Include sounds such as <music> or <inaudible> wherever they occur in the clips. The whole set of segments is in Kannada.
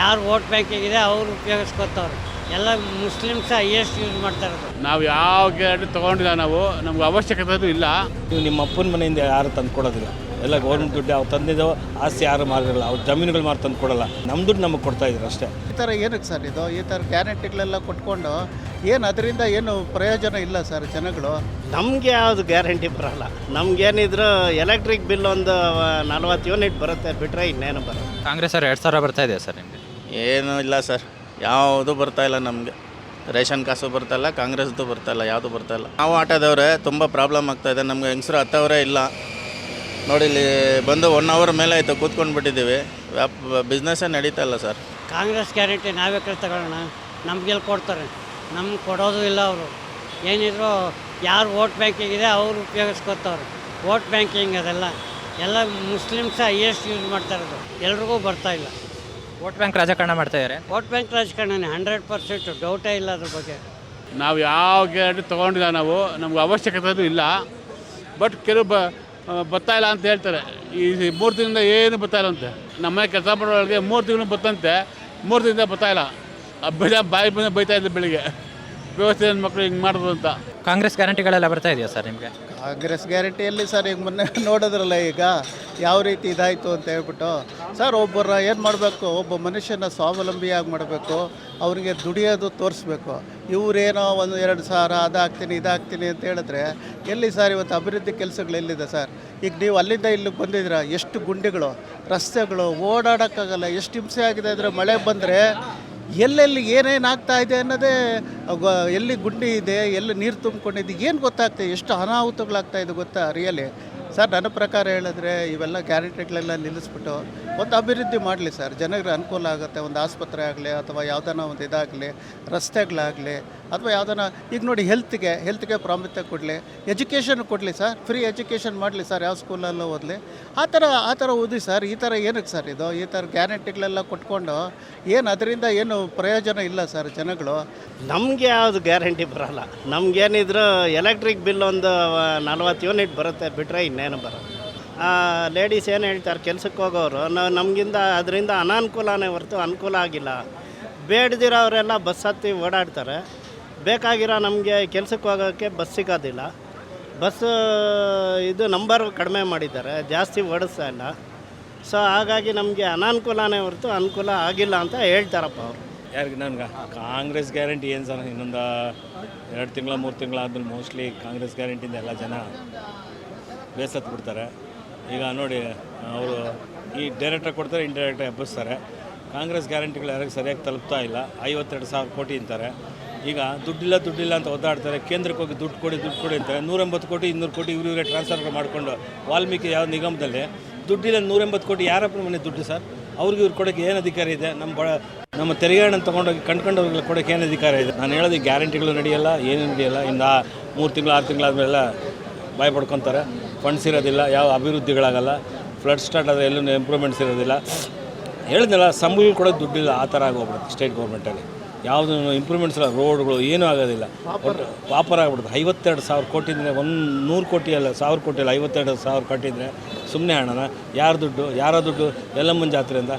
ಯಾರು ವೋಟ್ ಬ್ಯಾಂಕಿಗಿದೆ ಅವ್ರು ಉಪಯೋಗಿಸ್ಕೊತವ್ರು ಎಲ್ಲ ಮುಸ್ಲಿಮ್ಸ್ ಹೈಯೆಸ್ಟ್ ಯೂಸ್ ಮಾಡ್ತಾ ಇರೋದು. ನಾವು ಯಾವ ಗ್ಯಾರಂಟಿ ತೊಗೊಂಡಿಲ್ಲ ನಾವು ನಮ್ಗೆ ಅವಶ್ಯಕತೆ ಇಲ್ಲ. ನೀವು ನಿಮ್ಮ ಅಪ್ಪನ ಮನೆಯಿಂದ ಯಾರು ತಂದು ಕೊಡೋದಿಲ್ಲ. ಎಲ್ಲ ಗೌರ್ಮೆಂಟ್ ದುಡ್ಡು ಅವ್ರು ತಂದಿದ್ದೋ ಆಸ್ತಿ ಯಾರು ಮಾರಿರಲ್ಲ ಅವ್ರು ಜಮೀನುಗಳು ಮಾರು ತಂದು ಕೊಡಲ್ಲ. ನಮ್ಮ ದುಡ್ಡು ನಮಗೆ ಕೊಡ್ತಾ ಇದ್ರು ಅಷ್ಟೇ. ಈ ಥರ ಏನಕ್ಕೆ ಸರ್ ಇದು? ಈ ಥರ ಗ್ಯಾರಂಟಿಗಳೆಲ್ಲ ಕೊಟ್ಕೊಂಡು ಏನು ಅದರಿಂದ ಏನು ಪ್ರಯೋಜನ ಇಲ್ಲ ಸರ್ ಜನಗಳು? ನಮಗೆ ಯಾವುದು ಗ್ಯಾರಂಟಿ ಬರಲ್ಲ. ನಮ್ಗೇನಿದ್ರು ಎಲೆಕ್ಟ್ರಿಕ್ ಬಿಲ್ ಒಂದು ನಲ್ವತ್ತು ಯೂನಿಟ್ ಬರುತ್ತೆ ಬಿಟ್ಟರೆ ಇನ್ನೇನು ಬರಲ್ಲ. ಕಾಂಗ್ರೆಸ್ ಅವ್ರು ಎರಡು ಸಾವಿರ ಬರ್ತಾ ಇದೆ ಸರ್ ನಿಮಗೆ. ಏನು ಇಲ್ಲ ಸರ್. ಯಾವುದು ಇಲ್ಲ ನಮಗೆ. ರೇಷನ್ ಕಾಸು ಬರ್ತಾ ಇಲ್ಲ, ಕಾಂಗ್ರೆಸ್ದು ಬರ್ತಾಯಿಲ್ಲ ಯಾವುದು ಬರ್ತಾಯಿಲ್ಲ ನಾವು ಆಟೋದವ್ರೆ, ತುಂಬ ಪ್ರಾಬ್ಲಮ್ ಆಗ್ತಾ ಇದೆ. ನಮಗೆ ಹೆಂಗಸರು ಹತ್ತವರೇ ಇಲ್ಲ. ನೋಡಿ, ಇಲ್ಲಿ ಬಂದು ಒನ್ ಅವರ್ ಮೇಲೆ ಆಯಿತು, ಕೂತ್ಕೊಂಡು ಬಿಟ್ಟಿದ್ದೀವಿ. ವ್ಯಾಪ್ ಬಿಸ್ನೆಸ್ಸೇ ನಡೀತಾ ಇಲ್ಲ ಸರ್. ಕಾಂಗ್ರೆಸ್ ಗ್ಯಾರಂಟಿ ನಾವೇ ಕಡೆ ತಗೊಳ್ಳೋಣ ನಮಗೆಲ್ಲಿ ಕೊಡ್ತಾರೆ? ನಮ್ಗೆ ಕೊಡೋದು ಇಲ್ಲ ಅವರು. ಏನಿದ್ರು ಯಾರು ವೋಟ್ ಇದೆ ಅವ್ರು ಉಪಯೋಗಿಸ್ಕೊತವ್ರು ವೋಟ್ ಬ್ಯಾಂಕಿಂಗ್ ಅದೆಲ್ಲ? ಎಲ್ಲ ಮುಸ್ಲಿಮ್ಸ್ ಎಷ್ಟು ಯೂಸ್ ಮಾಡ್ತಾ ಇರೋದು. ಎಲ್ರಿಗೂ ಬರ್ತಾ ಇಲ್ಲ. ವೋಟ್ ಬ್ಯಾಂಕ್ ರಾಜಕಾರಣ ಮಾಡ್ತಾ ಇದ್ದಾರೆ? ವೋಟ್ ಬ್ಯಾಂಕ್ ರಾಜಕಾರಣನೇ ಹಂಡ್ರೆಡ್ ಪರ್ಸೆಂಟ್ ಡೌಟೇ ಇಲ್ಲ ಅದ್ರ ಬಗ್ಗೆ. ನಾವು ಯಾವ ಗ್ಯಾರಂಟಿ ತೊಗೊಂಡಿಲ್ಲ ನಾವು ನಮ್ಗೆ ಅವಶ್ಯಕತೆ ಇಲ್ಲ. ಬಟ್ ಕೆಲವು ಬ ಬರ್ತಾ ಇಲ್ಲ ಅಂತ ಹೇಳ್ತಾರೆ. ಈ ಮೂರು ದಿನದಿಂದ ಏನು ಬರ್ತಾ ಇಲ್ಲ ಅಂತೆ. ನಮ್ಮ ಕೆಲಸ ಮಾಡೋರಿಗೆ ಮೂರು ತಿಂಗಳು ಬರ್ತಂತೆ ಮೂರು ದಿನದಿಂದ ಬರ್ತಾ ಇಲ್ಲ. ಆ ಬೆಳೆ ಬಾಯಿ ಬಂದ ಬೈತಾ ಇದ್ದೆ ಬೆಳಿಗ್ಗೆ. ವ್ಯವಸ್ಥೆ ಮಕ್ಕಳು ಹಿಂಗೆ ಮಾಡೋದು ಅಂತ. ಕಾಂಗ್ರೆಸ್ ಗ್ಯಾರಂಟಿಗಳೆಲ್ಲ ಬರ್ತಾ ಇದೆಯಾ ಸರ್ ನಿಮಗೆ? ಕಾಂಗ್ರೆಸ್ ಗ್ಯಾರಂಟಿ ಎಲ್ಲಿ ಸರ್ ಈಗ ಮೊನ್ನೆ <laughs> ನೋಡಿದ್ರಲ್ಲ ಈಗ ಯಾವ ರೀತಿ ಇದಾಯಿತು ಅಂತ ಹೇಳ್ಬಿಟ್ಟು. ಸರ್, ಒಬ್ಬರ ಏನು ಮಾಡಬೇಕು? ಒಬ್ಬ ಮನುಷ್ಯನ ಸ್ವಾವಲಂಬಿಯಾಗಿ ಮಾಡಬೇಕು, ಅವರಿಗೆ ದುಡಿಯೋದು ತೋರಿಸ್ಬೇಕು. ಇವರೇನೋ ಒಂದು ಎರಡು ಸಾವಿರ ಅದಾಗ್ತೀನಿ, ಇದಾಗ್ತೀನಿ ಅಂತ ಹೇಳಿದ್ರೆ ಎಲ್ಲಿ ಸರ್ ಇವತ್ತು ಅಭಿವೃದ್ಧಿ ಕೆಲಸಗಳು ಎಲ್ಲಿದೆ ಸರ್? ಈಗ ನೀವು ಅಲ್ಲಿಂದ ಇಲ್ಲಿಗೆ ಬಂದಿದ್ದೀರಾ? ಎಷ್ಟು ಗುಂಡಿಗಳು, ರಸ್ತೆಗಳು, ಓಡಾಡೋಕ್ಕಾಗಲ್ಲ, ಎಷ್ಟು ಹಿಂಸೆ ಆಗಿದೆ ಅಂದರೆ ಮಳೆ ಬಂದರೆ ಎಲ್ಲೆಲ್ಲಿ ಏನೇನು ಆಗ್ತಾ ಇದೆ ಅನ್ನೋದೇ ಎಲ್ಲಿ ಗುಂಡಿ ಇದೆ, ಎಲ್ಲಿ ನೀರು ತುಂಬಿಕೊಂಡಿದೆ, ಏನು ಗೊತ್ತಾಗ್ತದೆ ಎಷ್ಟು ಅನಾಹುತಗಳಾಗ್ತಾ ಇದೆ ಗೊತ್ತಾ ರಿಯಲಿ ಸರ್, ನನ್ನ ಪ್ರಕಾರ ಹೇಳಿದ್ರೆ ಇವೆಲ್ಲ ಗ್ಯಾರಂಟಿಗಳೆಲ್ಲ ನಿಲ್ಲಿಸ್ಬಿಟ್ಟು ಒಂದು ಅಭಿವೃದ್ಧಿ ಮಾಡಲಿ ಸರ್. ಜನರಿಗೆ ಅನುಕೂಲ ಆಗುತ್ತೆ. ಒಂದು ಆಸ್ಪತ್ರೆ ಆಗಲಿ ಅಥವಾ ಯಾವ್ದಾನ ಒಂದು ಇದಾಗಲಿ, ರಸ್ತೆಗಳಾಗಲಿ ಅಥವಾ ಯಾವ್ದಾನ ಈಗ ನೋಡಿ ಹೆಲ್ತ್ಗೆ ಹೆಲ್ತ್ಗೆ ಪ್ರಾಮುಖ್ಯತೆ ಕೊಡಲಿ ಎಜುಕೇಷನ್ ಕೊಡಲಿ ಸರ್. ಫ್ರೀ ಎಜುಕೇಷನ್ ಮಾಡಲಿ ಸರ್, ಯಾವ ಸ್ಕೂಲಲ್ಲೂ ಓದಲಿ. ಆ ಥರ ಆ ಥರ ಓದಿ ಸರ್. ಈ ಥರ ಏನಕ್ಕೆ ಸರ್ ಇದು? ಈ ಥರ ಗ್ಯಾರಂಟಿಗಳೆಲ್ಲ ಕೊಟ್ಕೊಂಡು ಏನು ಅದರಿಂದ ಏನು ಪ್ರಯೋಜನ ಇಲ್ಲ ಸರ್ ಜನಗಳು? ನಮಗೆ ಯಾವುದು ಗ್ಯಾರಂಟಿ ಬರಲ್ಲ. ನಮಗೇನಿದ್ರು ಎಲೆಕ್ಟ್ರಿಕ್ ಬಿಲ್ ಒಂದು ನಲ್ವತ್ತು ಯೂನಿಟ್ ಬರುತ್ತೆ ಬಿಟ್ಟರೆ ಇನ್ನೇನು ಆ ಲೇಡೀಸ್ ಏನು ಹೇಳ್ತಾರೆ, ಕೆಲಸಕ್ಕೆ ಹೋಗೋರು ನಾವು ನಮಗಿಂದ, ಅದರಿಂದ ಅನಾನುಕೂಲನೇ ಹೊರತು ಅನುಕೂಲ ಆಗಿಲ್ಲ. ಬೇಡದಿರೋರೆಲ್ಲ ಬಸ್ ಹತ್ತಿ ಓಡಾಡ್ತಾರೆ. ಬೇಕಾಗಿರೋ ನಮಗೆ ಕೆಲಸಕ್ಕೆ ಹೋಗೋಕ್ಕೆ ಬಸ್ ಸಿಗೋದಿಲ್ಲ. ಬಸ್, ಇದು ನಂಬರ್ ಕಡಿಮೆ ಮಾಡಿದ್ದಾರೆ, ಜಾಸ್ತಿ ಓಡಿಸ್ತಾ ಇಲ್ಲ. ಸೊ ಹಾಗಾಗಿ ನಮಗೆ ಅನಾನುಕೂಲನೇ ಹೊರತು ಅನುಕೂಲ ಆಗಿಲ್ಲ ಅಂತ ಹೇಳ್ತಾರಪ್ಪ ಅವರು. ಯಾರಿಗೆ ನನಗೆ? ಕಾಂಗ್ರೆಸ್ ಗ್ಯಾರಂಟಿ ಏನು ಸರ್? ಇನ್ನೊಂದು ಎರಡು ತಿಂಗಳ, ಮೂರು ತಿಂಗಳಾದ್ಮೇಲೆ ಮೋಸ್ಟ್ಲಿ ಕಾಂಗ್ರೆಸ್ ಗ್ಯಾರಂಟಿಯಿಂದ ಎಲ್ಲ ಜನ ಬೇಸತ್ತು ಬಿಡ್ತಾರೆ. ಈಗ ನೋಡಿ, ಅವರು ಈ ಡೈರೆಕ್ಟಾಗಿ ಕೊಡ್ತಾರೆ ಇಂಡೈರೆಕ್ಟಾಗಿ ಎಬ್ಬಿಸ್ತಾರೆ. ಕಾಂಗ್ರೆಸ್ ಗ್ಯಾರಂಟಿಗಳು ಯಾರಿಗೆ ಸರಿಯಾಗಿ ತಲುಪ್ತಾ ಇಲ್ಲ. ಐವತ್ತೆರಡು ಸಾವಿರ ಕೋಟಿ ಅಂತಾರೆ. ಈಗ ದುಡ್ಡಿಲ್ಲ ದುಡ್ಡಿಲ್ಲ ಅಂತ ಒದ್ದಾಡ್ತಾರೆ. ಕೇಂದ್ರಕ್ಕೆ ಹೋಗಿ ದುಡ್ಡು ಕೊಡಿ ದುಡ್ಡು ಕೊಡಿ ಅಂತಾರೆ. ನೂರೆಂಬತ್ತು ಕೋಟಿ, ಇನ್ನೂರು ಕೋಟಿ ಇವ್ರು ಇವರೇ ಟ್ರಾನ್ಸ್ಫರ್ ಮಾಡಿಕೊಂಡು ವಾಲ್ಮೀಕಿ ಯಾವ ನಿಗಮದಲ್ಲಿ ದುಡ್ಡಿಲ್ಲ, ನೂರೆಂಬತ್ತು ಕೋಟಿ ಯಾರಪ್ಪ ಮನೆ ದುಡ್ಡು ಸರ್? ಅವ್ರಿಗೆ ಇವ್ರು ಕೊಡೋಕ್ಕೆ ಏನು ಅಧಿಕಾರ ಇದೆ? ನಮ್ಮ ಬಳ ನಮ್ಮ ತೆರಿಗೆ ಹಣ ತೊಗೊಂಡೋಗಿ ಕಂಡ್ಕೊಂಡವ್ರಿಗೆ ಕೊಡೋಕ್ಕೆ ಏನು ಅಧಿಕಾರ ಇದೆ? ನಾನು ಹೇಳೋದು ಗ್ಯಾರಂಟಿಗಳು ನಡೆಯಲ್ಲ ಏನೂ ನಡೆಯಲ್ಲ, ಇನ್ನು ಮೂರು ತಿಂಗಳು, ಆರು ತಿಂಗಳಾದ್ಮೇಲೆ ಭಯ ಪಡ್ಕೊತಾರೆ ಫಂಡ್ಸ್ ಇರೋದಿಲ್ಲ, ಯಾವ ಅಭಿವೃದ್ಧಿಗಳಾಗಲ್ಲ ಫ್ಲಡ್ ಸ್ಟಾರ್ಟ್ ಆದರೆ ಎಲ್ಲೂ ಇಂಪ್ರೂವ್ಮೆಂಟ್ಸ್ ಇರೋದಿಲ್ಲ. ಹೇಳಿದ್ನಲ್ಲ ಸಂಬಳ ಕೂಡ ದುಡ್ಡಿಲ್ಲ, ಆ ಥರ ಆಗೋಗ್ಬಿಡುತ್ತೆ ಸ್ಟೇಟ್ ಗೌರ್ಮೆಂಟಲ್ಲಿ ಯಾವುದೂ ಇಂಪ್ರೂವ್ಮೆಂಟ್ಸ್ ಇಲ್ಲ, ರೋಡ್ಗಳು ಏನೂ ಆಗೋದಿಲ್ಲ. ಪಾಪರ್ ಆಗ್ಬಿಡುತ್ತೆ. ಐವತ್ತೆರಡು ಸಾವಿರ ಕೋಟಿ ಅಂದರೆ ಒಂದು ನೂರು ಕೋಟಿ ಅಲ್ಲ, ಸಾವಿರ ಕೋಟಿ ಅಲ್ಲ, ಐವತ್ತೆರಡು ಸಾವಿರ ಕೋಟಿ ಅಂದರೆ ಸುಮ್ಮನೆ ಹಣನ, ಯಾರ ದುಡ್ಡು ಯಾರ ದುಡ್ಡು ಎಲ್ಲಮ್ಮನ ಜಾತ್ರೆಯಿಂದ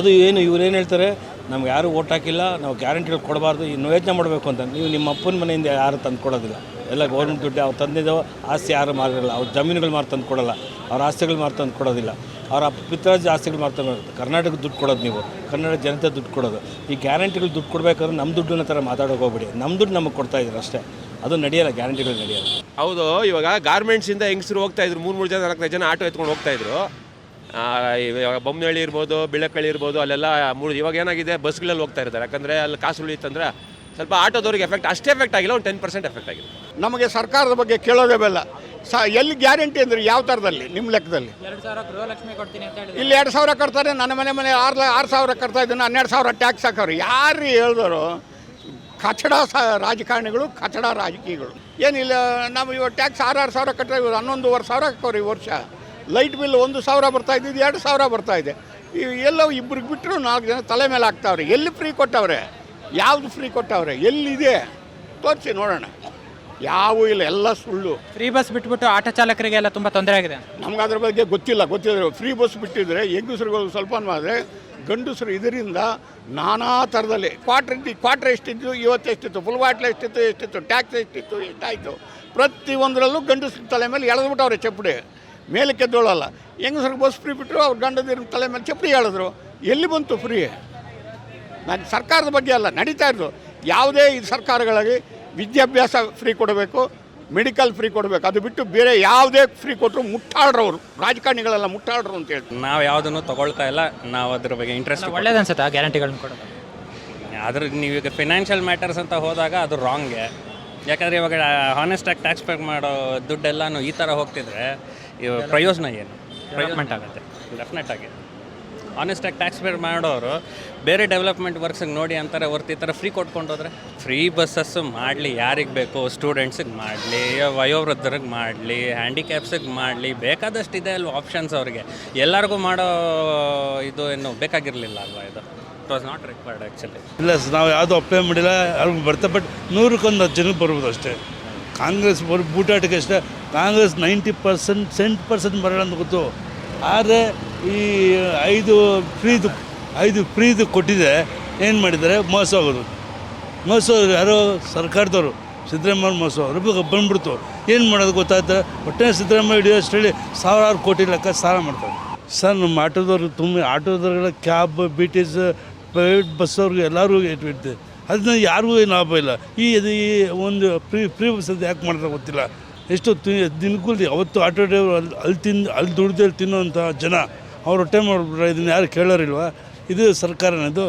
ಅದು ಏನು, ಇವ್ರು ಏನು ಹೇಳ್ತಾರೆ, ನಮ್ಗೆ ಯಾರೂ ಓಟ್ ಹಾಕಿಲ್ಲ, ನಾವು ಗ್ಯಾರಂಟಿಗಳು ಕೊಡಬಾರ್ದು, ಇನ್ನು ಯೋಚನೆ ಮಾಡಬೇಕು ಅಂತ. ನೀವು ನಿಮ್ಮ ಅಪ್ಪನ ಮನೆಯಿಂದ ಯಾರು ತಂದು ಕೊಡೋದಿಲ್ಲ. ಎಲ್ಲ ಗೌರ್ಮೆಂಟ್ ದುಡ್ಡು, ಅವ್ರು ತಂದಿದ್ದೋ ಆಸ್ತಿ ಯಾರು ಮಾರಿರಲ್ಲ ಅವ್ರ ಜಮೀನುಗಳು ಮಾರು ತಂದು ಕೊಡೋಲ್ಲ. ಅವ್ರ ಆಸ್ತಿಗಳು ಮಾರು ತಂದು ಕೊಡೋದಿಲ್ಲ. ಅವರ ಪಿತ್ರಾಜ್ ಆಸ್ತಿಗಳು ಮಾರು ತಂದು ಕರ್ನಾಟಕ ದುಡ್ಡು ಕೊಡೋದು ನೀವು. ಕನ್ನಡ ಜನತೆ ದುಡ್ಡು ಕೊಡೋದು. ಈ ಗ್ಯಾರಂಟಿಗಳು ದುಡ್ಡು ಕೊಡಬೇಕಾದ್ರೆ ನಮ್ಮ ದುಡ್ಡನ್ನ ಥರ ಮಾತಾಡೋಕೆ ಹೋಗ್ಬಿಡಿ. ನಮ್ಮ ದುಡ್ಡು ನಮಗೆ ಕೊಡ್ತಾ ಇದ್ರು ಅಷ್ಟೇ. ಅದು ನಡೆಯಲ್ಲ ಗ್ಯಾರಂಟಿಗಳು ನಡೆಯಲ್ಲ. ಹೌದು, ಇವಾಗ ಗಾರ್ಮೆಂಟ್ಸಿಂದ ಹೆಂಗಸರು ಹೋಗ್ತಾ ಇದ್ರು. ಮೂರು ಮೂರು ಜನ, ನಾಲ್ಕು ಜನ ಆಟೋ ಎತ್ಕೊಂಡು ಹೋಗ್ತಾ ಇದ್ರು. ಬೊಮ್ಮನಹಳ್ಳಿ ಇರ್ಬೋದು, ಬಿಳಕಳ್ಳಿ ಇರ್ಬೋದು, ಅಲ್ಲೆಲ್ಲ ಮೂರು, ಇವಾಗ ಏನಾಗಿದೆ? ಬಸ್ಗಳಲ್ಲಿ ಹೋಗ್ತಾ ಇರ್ತಾರೆ. ಯಾಕಂದರೆ ಅಲ್ಲಿ ಕಾಸು ಉಳಿತಂದ್ರೆ ಸ್ವಲ್ಪ ಆಟೋದವ್ರಿಗೆ ಎಫೆಕ್ಟ್ ಅಷ್ಟೇ ಎಫೆಕ್ಟ್ ಆಗಿಲ್ಲ ಒಂದು ಟೆನ್ ಪರ್ಸೆಂಟ್ ಎಫೆಕ್ಟ್ ಆಗಿದೆ. ನಮಗೆ ಸರ್ಕಾರದ ಬಗ್ಗೆ ಕೇಳೋದೇ ಬೇಡ. ಸ ಎಲ್ಲಿ ಗ್ಯಾರಂಟಿ ಅಂದರೆ ಯಾವ ಥರದಲ್ಲಿ ನಿಮ್ಮ ಲೆಕ್ಕದಲ್ಲಿ? ಇಲ್ಲಿ ಎರಡು ಸಾವಿರ ಕಟ್ತಾರೆ ನನ್ನ ಮನೆ ಮನೆ ಆರು ಆರು ಸಾವಿರ ಕಟ್ತಾ ಇದ್ದೀನಿ ಹನ್ನೆರಡು ಸಾವಿರ ಟ್ಯಾಕ್ಸ್ ಹಾಕೋರು ಯಾರು ಹೇಳಿದ್ರು ಕಚಡ ಸ ರಾಜಕಾರಣಿಗಳು ಕಚಡ ರಾಜಕೀಯಗಳು. ಏನಿಲ್ಲ ನಾವು ಇವಾಗ ಟ್ಯಾಕ್ಸ್ ಆರು ಆರು ಸಾವಿರ ಕಟ್ಟರೆ ಇವ್ರು ಹನ್ನೊಂದುವರೆ ಸಾವಿರ ಹಾಕೋರು ಈ ವರ್ಷ. ಲೈಟ್ ಬಿಲ್ ಒಂದು ಸಾವಿರ ಬರ್ತಾ ಇದ್ದಿದ್ದು ಎರಡು ಸಾವಿರ ಬರ್ತಾ ಇದೆ. ಎಲ್ಲ ಎಲ್ಲೋ ಇಬ್ಬರಿಗೆ ಬಿಟ್ಟರು ನಾಲ್ಕು ಜನ ತಲೆ ಮೇಲೆ ಹಾಕ್ತಾವ್ರೆ. ಎಲ್ಲಿ ಫ್ರೀ ಕೊಟ್ಟವ್ರೆ? ಯಾವುದು ಫ್ರೀ ಕೊಟ್ಟವ್ರೆ? ಎಲ್ಲಿದೆ? ತೋರಿಸಿ ನೋಡೋಣ. ಯಾವೂ ಇಲ್ಲ ಎಲ್ಲ ಸುಳ್ಳು. ಫ್ರೀ ಬಸ್ ಬಿಟ್ಬಿಟ್ಟು ಆಟೋ ಚಾಲಕರಿಗೆಲ್ಲ ತುಂಬ ತೊಂದರೆ ಆಗಿದೆ. ನಮ್ಗೆ ಅದ್ರ ಬಗ್ಗೆ ಗೊತ್ತಿಲ್ಲ ಗೊತ್ತಿಲ್ಲ ಫ್ರೀ ಬಸ್ ಬಿಟ್ಟಿದ್ರೆ ಹೆಂಗಸರುಗಳು ಸ್ವಲ್ಪ ಆದರೆ ಗಂಡಸರು ಇದರಿಂದ ನಾನಾ ಥರದಲ್ಲಿ ಕ್ವಾಟ್ರ್ ಕ್ವಾಟ್ರ್ ಎಷ್ಟಿತ್ತು ಇವತ್ತು ಎಷ್ಟಿತ್ತು ಫುಲ್ ಬಾಟ್ಲ್ ಎಷ್ಟಿತ್ತು ಎಷ್ಟಿತ್ತು ಟ್ಯಾಕ್ಸ್ ಎಷ್ಟಿತ್ತು ಎಷ್ಟಾಯಿತು? ಪ್ರತಿಯೊಂದರಲ್ಲೂ ಗಂಡಸ್ರ ತಲೆ ಮೇಲೆ ಎಳೆದ್ಬಿಟ್ಟವ್ರೆ ಚಪ್ಪಡಿ. ಮೇಲಕ್ಕೆ ಕೆದ್ದೋಳಲ್ಲ ಹೆಂಗಸ್ರಿಗೆ ಬಸ್ ಫ್ರೀ ಬಿಟ್ಟರು ಅವ್ರು ಗಂಡದಿರ ತಲೆ ಮೇಲೆ ಚಪ್ಪಡಿ ಎಳೆದ್ರು. ಎಲ್ಲಿ ಬಂತು ಫ್ರೀ ನಾನು ಸರ್ಕಾರದ ಬಗ್ಗೆ ಅಲ್ಲ ನಡೀತಾ ಇರೋದು. ಯಾವುದೇ ಈ ಸರ್ಕಾರಗಳಿಗೆ ವಿದ್ಯಾಭ್ಯಾಸ ಫ್ರೀ ಕೊಡಬೇಕು ಮೆಡಿಕಲ್ ಫ್ರೀ ಕೊಡಬೇಕು. ಅದು ಬಿಟ್ಟು ಬೇರೆ ಯಾವುದೇ ಫ್ರೀ ಕೊಟ್ಟರು ಮುಟ್ಟಾಡ್ರವರು ಅವರು ರಾಜಕಾರಣಿಗಳೆಲ್ಲ ಮುಟ್ಟಾಡ್ರು ಅಂತ ಹೇಳಿ ನಾವು ಯಾವುದನ್ನು ತಗೊಳ್ತಾ ಇಲ್ಲ. ನಾವು ಅದ್ರ ಬಗ್ಗೆ ಇಂಟ್ರೆಸ್ಟ್ ಒಳ್ಳೇದು ಅನ್ಸುತ್ತೆ ಆ ಗ್ಯಾರಂಟಿಗಳನ್ನ ಕೊಡೋದು ನೀವು ಈಗ ಫಿನಾನ್ಷಿಯಲ್ ಮ್ಯಾಟರ್ಸ್ ಅಂತ ಹೋದಾಗ ಅದು ರಾಂಗೆ ಯಾಕಂದರೆ ಇವಾಗ ಹಾನೆಸ್ಟಾಗಿ ಟ್ಯಾಕ್ಸ್ ಪೇ ಮಾಡೋ ದುಡ್ಡೆಲ್ಲನೂ ಈ ಥರ ಹೋಗ್ತಿದ್ರೆ ಇವಾಗ ಪ್ರಯೋಜನ ಏನು? ಪ್ರಯೋಜನ ಆಗುತ್ತೆ. ಡೆಫಿನೆಟ್ ಆಗಿ. ಆನೆಸ್ಟಾಗಿ ಟ್ಯಾಕ್ಸ್ ಪೇರ್ ಮಾಡೋರು ಬೇರೆ ಡೆವಲಪ್ಮೆಂಟ್ ವರ್ಕ್ಸಿಗೆ ನೋಡಿ ಅಂತಾರೆ ಹೊರ್ತು ಈ ಥರ ಫ್ರೀ ಕೊಟ್ಕೊಂಡೋದ್ರೆ ಫ್ರೀ ಬಸ್ಸಸ್ಸು ಮಾಡಲಿ ಯಾರಿಗೆ ಬೇಕು ಸ್ಟೂಡೆಂಟ್ಸಿಗೆ ಮಾಡಲಿ, ವಯೋವೃದ್ಧರಿಗೆ ಮಾಡಲಿ ಹ್ಯಾಂಡಿಕ್ಯಾಪ್ಸಿಗೆ ಮಾಡಲಿ, ಬೇಕಾದಷ್ಟು ಇದೆ ಅಲ್ವ ಆಪ್ಷನ್ಸ್ ಅವ್ರಿಗೆ. ಎಲ್ಲರಿಗೂ ಮಾಡೋ ಇದು ಏನು ಬೇಕಾಗಿರಲಿಲ್ಲ ಅಲ್ವಾ ಇದು? It was not required actually ಇಲ್ಲ, ನಾವು ಯಾವುದೂ ಅಪ್ಲೈ ಮಾಡಿಲ್ಲ ಅವ್ರಿಗೆ ಬರ್ತಾ ಬಟ್ ನೂರಕ್ಕೊಂದು ಹತ್ತು ಜನಕ್ಕೆ ಬರ್ಬೋದು ಅಷ್ಟೇ. ಕಾಂಗ್ರೆಸ್ ಬರ್ ಬೂಟಾಟಕ್ಕೆ ಅಷ್ಟೇ. Congress ninety percent cent percent ಬರೋಣ ಅಂತ ಗೊತ್ತು. ಆದರೆ ಈ ಐದು ಫ್ರೀದು ಐದು ಫ್ರೀದು ಕೊಟ್ಟಿದೆ, ಏನು ಮಾಡಿದ್ದಾರೆ? ಮೋಸ ಹೋಗೋದು ಮೋಸ ಯಾರೋ ಸರ್ಕಾರದವರು, ಸಿದ್ದರಾಮಯ್ಯ ಮೋಸ ಹೋದ್ರು ಬಂದ್ಬಿಡ್ತು. ಏನು ಮಾಡೋದು ಗೊತ್ತಾಯ್ತು? ಒಟ್ಟೆ ಸಿದ್ದರಾಮಯ್ಯ ಹಿಡಿಯೋಷ್ಟು ಹೇಳಿ ಸಾವಿರಾರು ಕೋಟಿ ಲೆಕ್ಕ ಸಾಲ ಮಾಡ್ತಾರೆ. ಸರ್, ನಮ್ಮ ಆಟೋದವ್ರು ತುಂಬ ಆಟೋದವ್ರಿಗೆಲ್ಲ cab B T S private ಬಸ್ಸವ್ರಿಗೆ ಎಲ್ಲರಿಗೂ ಇಟ್ಟಿದೆ ಅದನ್ನ ಯಾರಿಗೂ ಏನು ಲಾಭ ಇಲ್ಲ. ಈ ಅದು ಈ ಒಂದು ಫ್ರೀ ಫ್ರೀ ಬಸ್ ಅದು ಯಾಕೆ ಮಾಡ್ತಾರೆ ಗೊತ್ತಿಲ್ಲ. ಎಷ್ಟು ದಿನಕ್ಕೂ ಅವತ್ತು ಆಟೋ ಡ್ರೈವರ್ ಅಲ್ಲಿ ಅಲ್ಲಿ ತಿಂದು ಅಲ್ಲಿ ದುಡ್ದಲ್ಲಿ ತಿನ್ನೋಂಥ ಜನ ಅವ್ರ ಹೊಟ್ಟೆ ಮಾಡಿಬಿಟ್ರೆ ಇದನ್ನು ಯಾರು ಕೇಳೋರಿಲ್ವಾ? ಇದು ಸರ್ಕಾರನದು